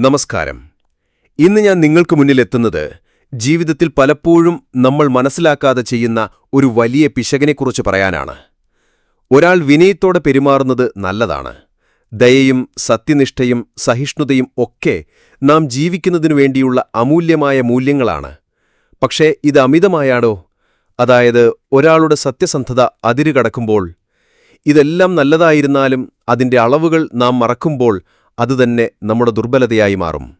നമസ്കാരം. ഇന്ന് ഞാൻ നിങ്ങൾക്ക് മുന്നിൽ എത്തുന്നത് ജീവിതത്തിൽ പലപ്പോഴും നമ്മൾ മനസ്സിലാക്കാതെ ചെയ്യുന്ന ഒരു വലിയ പിശകിനെക്കുറിച്ച് പറയാനാണ്. ഒരാൾ വിനയത്തോടെ പെരുമാറുന്നത് നല്ലതാണ്. ദയയും സത്യനിഷ്ഠയും സഹിഷ്ണുതയും ഒക്കെ നാം ജീവിക്കുന്നതിനു വേണ്ടിയുള്ള അമൂല്യമായ മൂല്യങ്ങളാണ്. പക്ഷേ ഇത് അമിതമായാടോ? അതായത് ഒരാളുടെ സത്യസന്ധത അതിരുകടക്കുമ്പോൾ ഇതെല്ലാം നല്ലതായിരുന്നാലും അതിന്റെ അളവുകൾ നാം മറക്കുമ്പോൾ അതുതന്നെ നമ്മുടെ ദുർബലതയായി മാറും.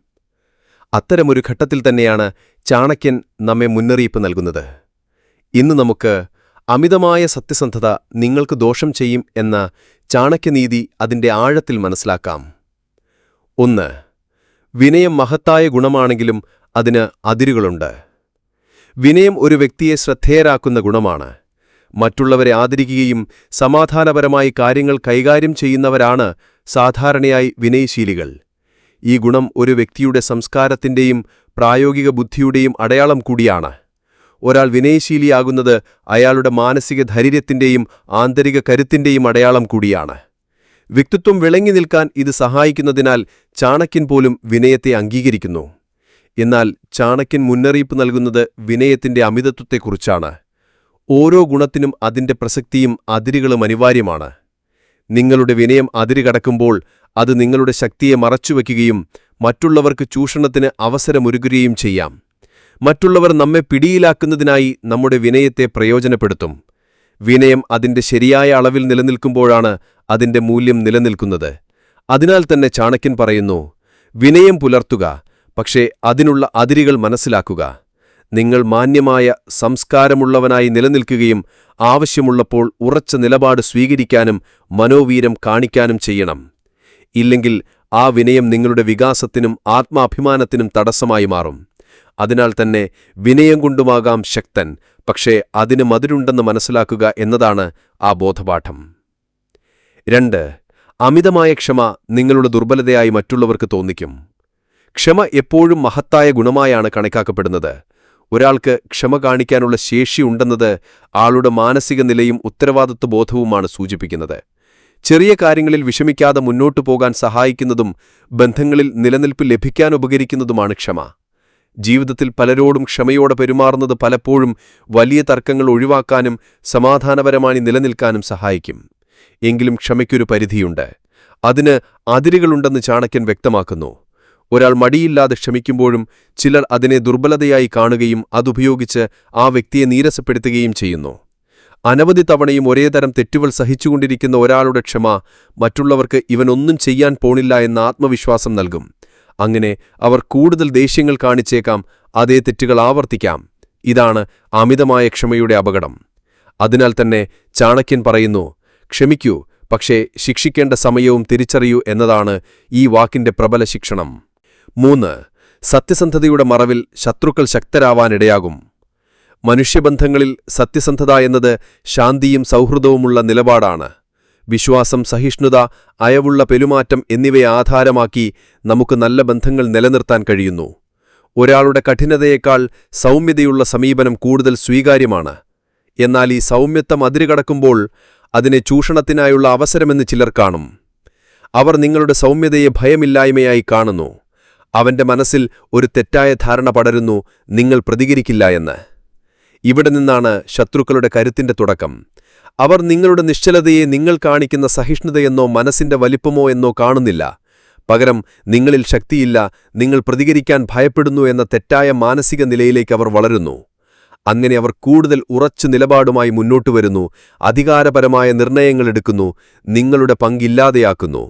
അത്തരമൊരു ഘട്ടത്തിൽ തന്നെയാണ് ചാണക്യൻ നമ്മെ മുന്നറിയിപ്പ് നൽകുന്നത്. ഇന്ന് നമുക്ക് അമിതമായ സത്യസന്ധത നിങ്ങൾക്ക് ദോഷം ചെയ്യും എന്ന ചാണക്യനീതി അതിന്റെ ആഴത്തിൽ മനസ്സിലാക്കാം. ഒന്ന് വിനയം മഹത്തായ ഗുണമാണെങ്കിലും അതിന് അതിരുകളുണ്ട്. വിനയം ഒരു വ്യക്തിയെ ശ്രദ്ധേയരാക്കുന്ന ഗുണമാണ്. മറ്റുള്ളവരെ ആദരിക്കുകയും സമാധാനപരമായി കാര്യങ്ങൾ കൈകാര്യം ചെയ്യുന്നവരാണ് സാധാരണയായി വിനയശീലികൾ. ഈ ഗുണം ഒരു വ്യക്തിയുടെ സംസ്കാരത്തിന്റെയും പ്രായോഗിക ബുദ്ധിയുടെയും അടയാളം കൂടിയാണ്. ഒരാൾ വിനയശീലിയാകുന്നത് അയാളുടെ മാനസിക ധൈര്യത്തിന്റെയും ആന്തരിക കരുത്തിന്റെയും അടയാളം കൂടിയാണ്. വ്യക്തിത്വം വിളങ്ങി നിൽക്കാൻ ഇത് സഹായിക്കുന്നതിനാൽ ചാണക്യൻ പോലും വിനയത്തെ അംഗീകരിക്കുന്നു. എന്നാൽ ചാണക്യൻ മുന്നറിയിപ്പ് നൽകുന്നത് വിനയത്തിന്റെ അമിതത്വത്തെക്കുറിച്ചാണ്. ഓരോ ഗുണത്തിനും അതിന്റെ പ്രസക്തിയും അതിരുകളും അനിവാര്യമാണ്. നിങ്ങളുടെ വിനയം അതിരുകടക്കുമ്പോൾ അത് നിങ്ങളുടെ ശക്തിയെ മറച്ചുവെക്കുകയും മറ്റുള്ളവർക്ക് ചൂഷണത്തിന് അവസരമൊരുകുകയും ചെയ്യാം. മറ്റുള്ളവർ നമ്മെ പിടിയിലാക്കുന്നതിനായി നമ്മുടെ വിനയത്തെ പ്രയോജനപ്പെടുത്തും. വിനയം അതിന്റെ ശരിയായ അളവിൽ നിലനിൽക്കുമ്പോഴാണ് അതിന്റെ മൂല്യം നിലനിൽക്കുന്നത്. അതിനാൽ തന്നെ ചാണക്യൻ പറയുന്നു വിനയം പുലർത്തുക പക്ഷേ അതിനുള്ള അതിരുകൾ മനസ്സിലാക്കുക. നിങ്ങൾ മാന്യമായ സംസ്കാരമുള്ളവനായി നിലനിൽക്കുകയും ആവശ്യമുള്ളപ്പോൾ ഉറച്ച നിലപാട് സ്വീകരിക്കാനും മനോവീരം കാണിക്കാനും ചെയ്യണം. ഇല്ലെങ്കിൽ ആ വിനയം നിങ്ങളുടെ വികാസത്തിനും ആത്മാഭിമാനത്തിനും തടസ്സമായി മാറും. അതിനാൽ തന്നെ വിനയം കൊണ്ടുമാകാം ശക്തൻ പക്ഷേ അതിന് മതിരുണ്ടെന്ന് മനസ്സിലാക്കുക എന്നതാണ് ആ ബോധപാഠം. രണ്ട് അമിതമായ ക്ഷമ നിങ്ങളുടെ ദുർബലതയായി മറ്റുള്ളവർക്ക് തോന്നിക്കും. ക്ഷമ എപ്പോഴും മഹത്തായ ഗുണമായാണ് കണക്കാക്കപ്പെടുന്നത്. ഒരാൾക്ക് ക്ഷമ കാണിക്കാനുള്ള ശേഷിയുണ്ടെന്നത് ആളുടെ മാനസിക നിലയും ഉത്തരവാദിത്വ ബോധവുമാണ് സൂചിപ്പിക്കുന്നത്. ചെറിയ കാര്യങ്ങളിൽ വിഷമിക്കാതെ മുന്നോട്ടു പോകാൻ സഹായിക്കുന്നതും ബന്ധങ്ങളിൽ നിലനിൽപ്പ് ലഭിക്കാൻ ഉപകരിക്കുന്നതുമാണ് ക്ഷമ. ജീവിതത്തിൽ പലരോടും ക്ഷമയോടെ പെരുമാറുന്നത് പലപ്പോഴും വലിയ തർക്കങ്ങൾ ഒഴിവാക്കാനും സമാധാനപരമായി നിലനിൽക്കാനും സഹായിക്കും. എങ്കിലും ക്ഷമയ്ക്കൊരു പരിധിയുണ്ട്. അതിന് അതിരുകളുണ്ടെന്ന് ചാണക്യൻ വ്യക്തമാക്കുന്നു. ഒരാൾ മടിയില്ലാതെ ക്ഷമിക്കുമ്പോഴും ചിലർ അതിനെ ദുർബലതയായി കാണുകയും അതുപയോഗിച്ച് ആ വ്യക്തിയെ നീരസപ്പെടുത്തുകയും ചെയ്യുന്നു. അനവധി തവണയും ഒരേതരം തെറ്റുകൾ സഹിച്ചുകൊണ്ടിരിക്കുന്ന ഒരാളുടെ ക്ഷമ മറ്റുള്ളവർക്ക് ഇവനൊന്നും ചെയ്യാൻ പോണില്ല എന്ന ആത്മവിശ്വാസം നൽകും. അങ്ങനെ അവർ കൂടുതൽ ദേഷ്യങ്ങൾ കാണിച്ചേക്കാം അതേ തെറ്റുകൾ ആവർത്തിക്കാം. ഇതാണ് അമിതമായ ക്ഷമയുടെ അപകടം. അതിനാൽ തന്നെ ചാണക്യൻ പറയുന്നു ക്ഷമിക്കൂ പക്ഷേ ശിക്ഷിക്കേണ്ട സമയവും തിരിച്ചറിയൂ എന്നതാണ് ഈ വാക്കിന്റെ പ്രബല ശിക്ഷണം. മൂന്ന് സത്യസന്ധതയുടെ മറവിൽ ശത്രുക്കൾ ശക്തരാവാനിടയാകും. മനുഷ്യബന്ധങ്ങളിൽ സത്യസന്ധത എന്നത് ശാന്തിയും സൗഹൃദവുമുള്ള നിലപാടാണ്. വിശ്വാസം സഹിഷ്ണുത അയവുള്ള പെരുമാറ്റം എന്നിവയെ ആധാരമാക്കി നമുക്ക് നല്ല ബന്ധങ്ങൾ നിലനിർത്താൻ കഴിയുന്നു. ഒരാളുടെ കഠിനതയേക്കാൾ സൗമ്യതയുള്ള സമീപനം കൂടുതൽ സ്വീകാര്യമാണ്. എന്നാൽ ഈ സൗമ്യത്വം അതിരുകടക്കുമ്പോൾ അതിനെ ചൂഷണത്തിനായുള്ള അവസരമെന്ന് ചിലർ കാണും. അവർ നിങ്ങളുടെ സൗമ്യതയെ ഭയമില്ലായ്മയായി കാണുന്നു. അവന്റെ മനസ്സിൽ ഒരു തെറ്റായ ധാരണ പടരുന്നു നിങ്ങൾ പ്രതികരിക്കില്ല എന്ന്. ഇവിടെ നിന്നാണ് ശത്രുക്കളുടെ കരുത്തിന്റെ തുടക്കം. അവർ നിങ്ങളുടെ നിശ്ചലതയെ നിങ്ങൾ കാണിക്കുന്ന സഹിഷ്ണുതയെന്നോ മനസ്സിന്റെ വലിപ്പമോ എന്നോ കാണുന്നില്ല. പകരം നിങ്ങളിൽ ശക്തിയില്ല നിങ്ങൾ പ്രതികരിക്കാൻ ഭയപ്പെടുന്നു എന്ന തെറ്റായ മാനസിക നിലയിലേക്ക് അവർ വളരുന്നു. അങ്ങനെ അവർ കൂടുതൽ ഉറച്ചു നിലപാടുമായി മുന്നോട്ടു വരുന്നു അധികാരപരമായ നിർണയങ്ങളെടുക്കുന്നു നിങ്ങളുടെ പങ്കില്ലാതെയാക്കുന്നു.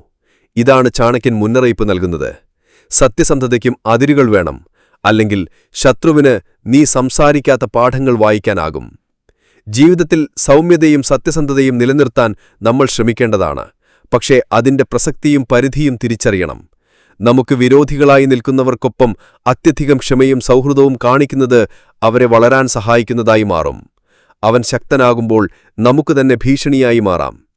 ഇതാണ് ചാണക്യൻ മുന്നറിയിപ്പ് നൽകുന്നത്. സത്യസന്ധതയ്ക്കും അതിരുകൾ വേണം. അല്ലെങ്കിൽ ശത്രുവിന് നീ സംസാരിക്കാത്ത പാഠങ്ങൾ വായിക്കാനാകും. ജീവിതത്തിൽ സൗമ്യതയും സത്യസന്ധതയും നിലനിർത്താൻ നമ്മൾ ശ്രമിക്കേണ്ടതാണ്. പക്ഷേ അതിന്റെ പ്രസക്തിയും പരിധിയും തിരിച്ചറിയണം. നമുക്ക് വിരോധികളായി നിൽക്കുന്നവർക്കൊപ്പം അത്യധികം ക്ഷമയും സൗഹൃദവും കാണിക്കുന്നത് അവരെ വളരാൻ സഹായിക്കുന്നതായി മാറും. അവൻ ശക്തനാകുമ്പോൾ നമുക്ക് തന്നെ ഭീഷണിയായി മാറാം.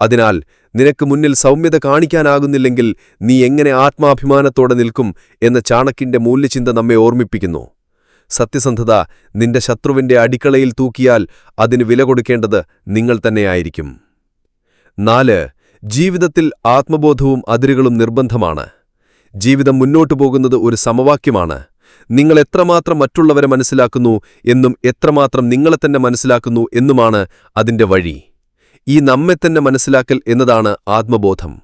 അതിനാൽ നിനക്ക് മുന്നിൽ സൗമ്യത കാണിക്കാനാകുന്നില്ലെങ്കിൽ നീ എങ്ങനെ ആത്മാഭിമാനത്തോടെ നിൽക്കും എന്ന ചാണക്കിന്റെ മൂല്യചിന്ത നമ്മെ ഓർമ്മിപ്പിക്കുന്നു. സത്യസന്ധത നിന്റെ ശത്രുവിന്റെ അടിക്കളയിൽ തൂക്കിയാൽ അതിന് വില കൊടുക്കേണ്ടത് നിങ്ങൾ തന്നെയായിരിക്കും. നാല് ജീവിതത്തിൽ ആത്മബോധവും അതിരുകളും നിർബന്ധമാണ്. ജീവിതം മുന്നോട്ടു പോകുന്നത് ഒരു സമവാക്യമാണ്. നിങ്ങൾ എത്രമാത്രം മറ്റുള്ളവരെ മനസ്സിലാക്കുന്നു എന്നും എത്രമാത്രം നിങ്ങളെ തന്നെ മനസ്സിലാക്കുന്നു എന്നുമാണ് അതിന്റെ വഴി. ഈ നമ്മെ തന്നെ മനസ്സിലാക്കൽ എന്നതാണ് ആത്മബോധം.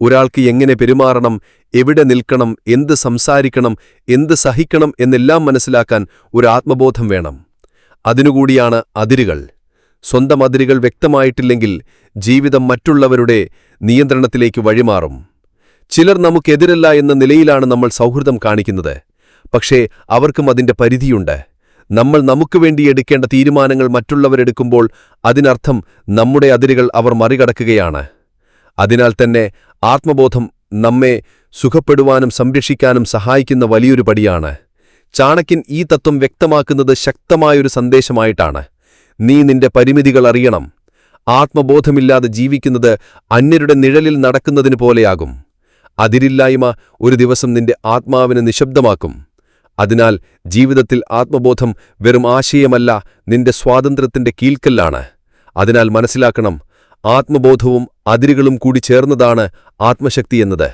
ഒരാൾക്ക് എങ്ങനെ പെരുമാറണം എവിടെ നിൽക്കണം എന്ത് സംസാരിക്കണം എന്ത് സഹിക്കണം എന്നെല്ലാം മനസ്സിലാക്കാൻ ഒരു ആത്മബോധം വേണം. അതിനുകൂടിയാണ് അതിരുകൾ. സ്വന്തം അതിരുകൾ വ്യക്തമായിട്ടില്ലെങ്കിൽ ജീവിതം മറ്റുള്ളവരുടെ നിയന്ത്രണത്തിലേക്ക് വഴിമാറും. ചിലർ നമുക്കെതിരല്ല എന്ന നിലയിലാണ് നമ്മൾ സൗഹൃദം കാണിക്കുന്നത്. പക്ഷേ അവർക്കും അതിന്റെ പരിധിയുണ്ട്. നമ്മൾ നമുക്ക് വേണ്ടി എടുക്കേണ്ട തീരുമാനങ്ങൾ മറ്റുള്ളവരെടുക്കുമ്പോൾ അതിനർത്ഥം നമ്മുടെ അതിരുകൾ അവർ മറികടക്കുകയാണ്. അതിനാൽ തന്നെ ആത്മബോധം നമ്മെ സുഖപ്പെടുവാനും സംരക്ഷിക്കാനും സഹായിക്കുന്ന വലിയൊരു പടിയാണ്. ചാണക്യൻ ഈ തത്വം വ്യക്തമാക്കുന്നത് ശക്തമായൊരു സന്ദേശമായിട്ടാണ്. നീ നിന്റെ പരിമിതികൾ അറിയണം. ആത്മബോധമില്ലാതെ ജീവിക്കുന്നത് അന്യരുടെ നിഴലിൽ നടക്കുന്നതിന് പോലെയാകും. അതിരില്ലായ്മ ഒരു ദിവസം നിന്റെ ആത്മാവിനെ നിശബ്ദമാക്കും. അതിനാൽ ജീവിതത്തിൽ ആത്മബോധം വെറും ആശയമല്ല നിന്റെ സ്വാതന്ത്ര്യത്തിന്റെ കീൽക്കല്ലാണ്. അതിനാൽ മനസ്സിലാക്കണം ആത്മബോധവും അതിരുകളും കൂടി ചേർന്നതാണ് ആത്മശക്തി എന്നത്.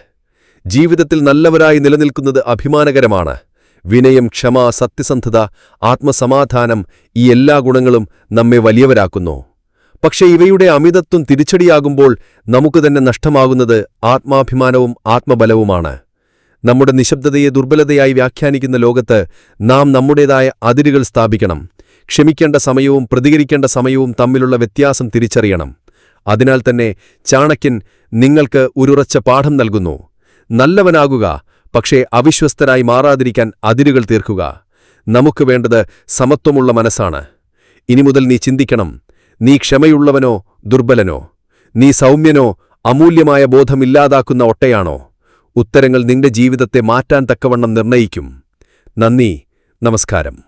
ജീവിതത്തിൽ നല്ലവരായി നിലനിൽക്കുന്നത് അഭിമാനകരമാണ്. വിനയം ക്ഷമ സത്യസന്ധത ആത്മസമാധാനം ഈ എല്ലാ ഗുണങ്ങളും നമ്മെ വലിയവരാക്കുന്നു. പക്ഷെ ഇവയുടെ അമിതത്വം തിരിച്ചടിയാകുമ്പോൾ നമുക്ക് തന്നെ നഷ്ടമാകുന്നത് ആത്മാഭിമാനവും ആത്മബലവുമാണ്. നമ്മുടെ നിശബ്ദതയെ ദുർബലതയായി വ്യാഖ്യാനിക്കുന്ന ലോകത്ത് നാം നമ്മുടേതായ അതിരുകൾ സ്ഥാപിക്കണം. ക്ഷമിക്കേണ്ട സമയവും പ്രതികരിക്കേണ്ട സമയവും തമ്മിലുള്ള വ്യത്യാസം തിരിച്ചറിയണം. അതിനാൽ തന്നെ ചാണക്യൻ നിങ്ങൾക്ക് ഒരുറച്ച പാഠം നൽകുന്നു. നല്ലവനാകുക പക്ഷേ അവിശ്വസ്തരായി മാറാതിരിക്കാൻ അതിരുകൾ തീർക്കുക. നമുക്ക് വേണ്ടത് സമത്വമുള്ള മനസ്സാണ്. ഇനി മുതൽ നീ ചിന്തിക്കണം നീ ക്ഷമയുള്ളവനോ ദുർബലനോ? നീ സൗമ്യനോ അമൂല്യമായ ബോധമില്ലാതാക്കുന്ന ഒട്ടയാണോ? ഉത്തരങ്ങൾ നിന്റെ ജീവിതത്തെ മാറ്റാൻ തക്കവണ്ണം നിർണയിക്കും. നന്ദി. നമസ്കാരം.